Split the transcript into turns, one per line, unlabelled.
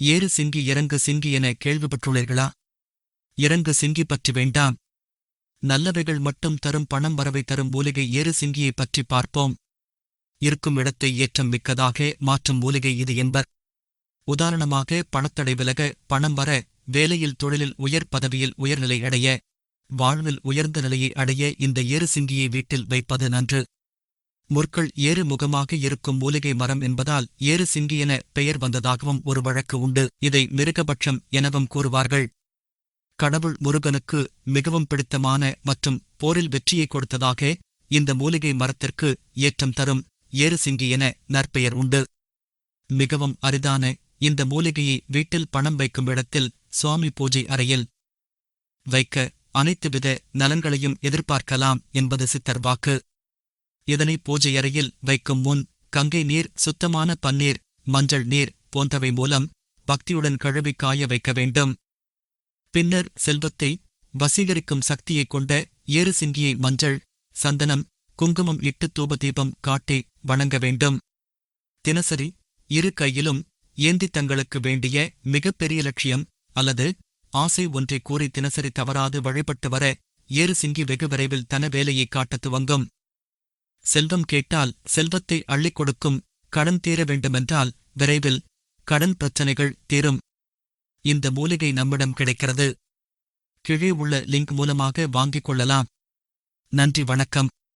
ஏறு சிங்கி இறங்கு சிங்கி என கேள்விப்பட்டுள்ளீர்களா? இறங்கு சிங்கி பற்றி வேண்டாம். நல்லவைகள் மட்டும் தரும் பணம் வரவை தரும் மூலிகை ஏறு சிங்கியை பற்றி பார்ப்போம். இருக்கும் இடத்தை ஏற்றம் மிக்கதாக மாற்றும் மூலிகை இது என்பர். உதாரணமாக பணத்தடை விலக பணம் வர வேலையில் தொழிலில் உயர் பதவியில் உயர்நிலை அடைய வாழ்வில் உயர்ந்த நிலையை அடைய இந்த ஏறு சிங்கியை வீட்டில் வைப்பது நன்று. முற்கள் ஏறு முகமாக இருக்கும் மூலிகை மரம் என்பதால் ஏறு சிங்கி என பெயர் வந்ததாகவும் ஒரு வழக்கு உண்டு. இதை மிருகபட்சம் எனவும் கூறுவார்கள். கடவுள் முருகனுக்கு மிகவும் பிடித்தமான மற்றும் போரில் வெற்றியை கொடுத்ததாக இந்த மூலிகை மரத்திற்கு ஏற்றம் தரும் ஏறு சிங்கி என நற்பெயர் உண்டு. மிகவும் அரிதான இந்த மூலிகையை வீட்டில் பணம் வைக்கும் இடத்தில் சுவாமி பூஜை அறையில் வைக்க அனைத்துவித நலன்களையும் எதிர்பார்க்கலாம் என்பது சித்தர் வாக்கு. இதனை பூஜை அறையில் வைக்கும் முன் கங்கை நீர் சுத்தமான பன்னீர் மஞ்சள் நீர் போன்றவை மூலம் பக்தியுடன் கழுவி காய வைக்க வேண்டும். பின்னர் செல்வத்தை வசீகரிக்கும் சக்தியைக் கொண்ட ஏறு சிங்கியை மஞ்சள் சந்தனம் குங்குமம் இட்டு தூபதீபம் காட்டி வணங்க வேண்டும். தினசரி இரு கையிலும் ஏந்தி தங்களுக்கு வேண்டிய மிகப்பெரிய லட்சியம் அல்லது ஆசை ஒன்றை கூறி தினசரி தவறாது வழிபட்டு வர ஏறு சிங்கி வெகு விரைவில் தன வேலையை காட்டத் துவங்கும். செல்வம் கேட்டால் செல்வத்தை அள்ளிக் கொடுக்கும் கடன் தீர வேண்டுமென்றால் விரைவில் கடன் பிரச்சனைகள் தீரும். இந்த மூலிகை நம்மிடம் கிடைக்கிறது. கீழே உள்ள லிங்க் மூலமாக வாங்கிக் கொள்ளலாம். நன்றி வணக்கம்.